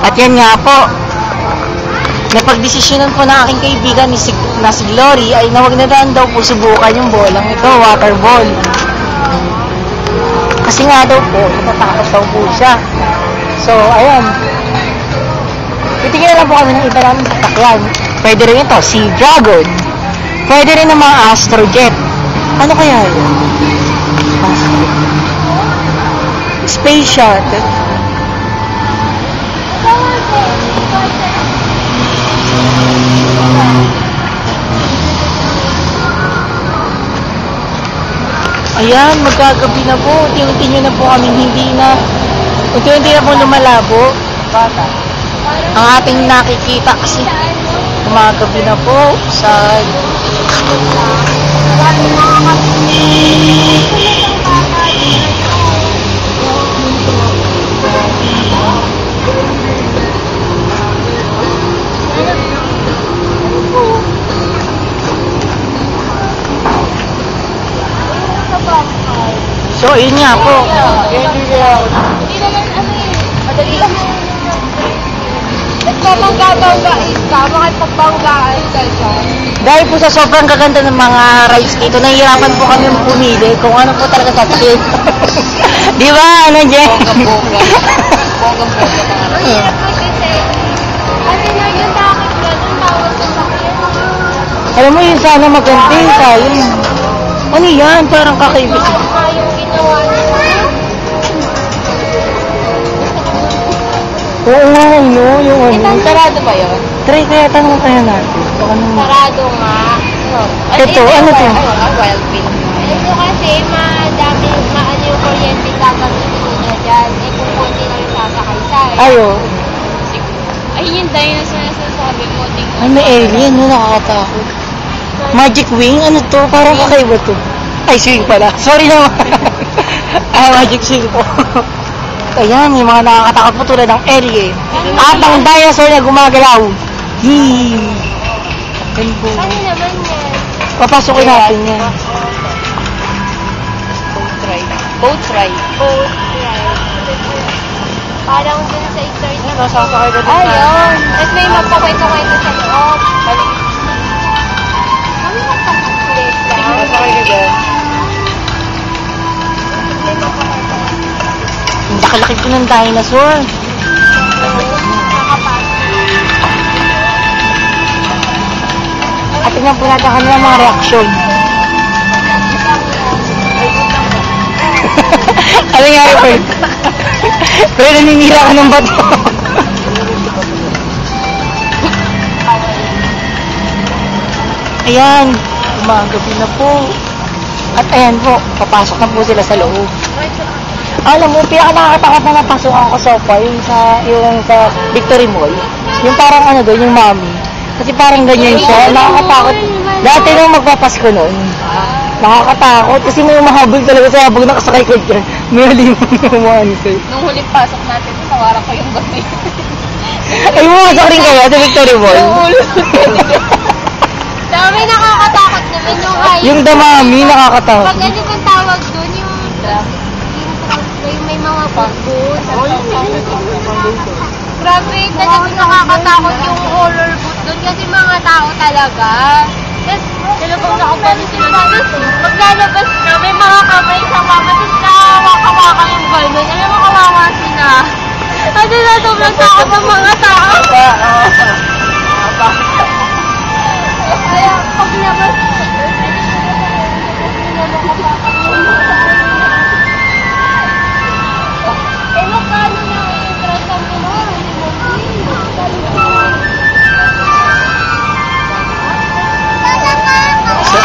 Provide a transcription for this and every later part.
At yan nga po, napagdesisyonan po ng aking kaibigan ni si, na si Glory ay na wag na lang daw po subukan yung bolang ito, water ball. Kasi nga daw po, natatakot daw po siya. So, ayan. Titingnan lang po kami ng iba namin sasakyan. Pwede rin ito, si Dragon. Pwede rin ng mga Astrojet. Ano kaya yun? Space Shuttle. Ayan, magkagabi na po. Unti-unti nyo na po kami hindi na, unti-unti na po lumalabo. Bata. Ang ating nakikita kasi, gumagabi na po sa So, yun nga po. Hindi naman ano eh. Madali lang. At pamangga-banggain ka, makipagpanggaan ka dyan. Dahil po sa sobrang gaganda ng mga rides dito, nahihirapan po kami pumili kung ano po talaga sa trip. Di ba? Ano, Jen? Yung. Alam mo yun sana maganda yun tayo. Ano yan? Parang kakaiba. Oo nga, no? Yung ano. Sarado ba yun? Try kaya tanong tayo natin. Ano. Sarado nga. Ito, ano to? Ah, wild pin. Ito kasi, madami, maano yung kuryente dapat ito niya dyan. Eh, kung konti lang yung sasakay sa eh. Ayo. Ay, yung dinosaur na sinasabi mo. Ay, may alien. No, nakakatakot. Magic wing? Ano to? Parang kakaiba to. Ay, swing pala. Sorry naman. ah, magic swing po. Ayan, may mga nakakatakot po tulad ng alien. At ang dinosaur na gumagalaw. Yee! Yan po. Ano naman yan? Papasukin natin yan. Boat ride. Boat ride. Boat ride. Parang dun sa exercise. Ano, sasakay na din Ayun. At may magpakwento-kwento sa loob. Balik. Ang laki-laki po ng dinosaur. At tingnan po natin kanilang mga reaksyon. ano nga rin, Fred? Fred, naninira ka ng bato. Ayan, umagabi na po. At ayan po, papasok na po sila sa loob. Alam mo, pinaka nakakatakot na napasukan ko so far, yung sa, yung sa Victory Mall. Yung parang ano doon, yung mommy. Kasi parang ganyan siya, nakakatakot. Dati nung magpapasko noon, nakakatakot. Kasi may mahabol talaga sa habang nakasakay ko dyan. May halimang naman sa'yo. Nung huling pasok natin, tawaran ko yung gabi. Ay, bumasak rin kaya sa Victory Mall. Dami nakakatakot yung high. yung damami, nakakatakot. Pag ano bang tawag doon, yung... Mga booth. Grabe, talagang nakakatakot yung horror booth doon kasi mga tao talaga. Tapos, talagang nakapalo sila tapos maglalabas na, may mga kamay sa mama, tapos nakawaka yung gano'n. Alam mo, kawawa sila. Kasi na sobrang takot ng mga tao.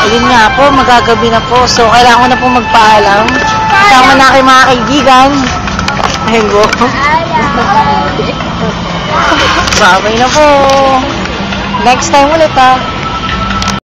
So, ayun nga po, magagabi na po. So, kailangan ko na po magpaalam. Kasama na aking mga kaibigan. Ayun po. Babay na po. Next time ulit ha.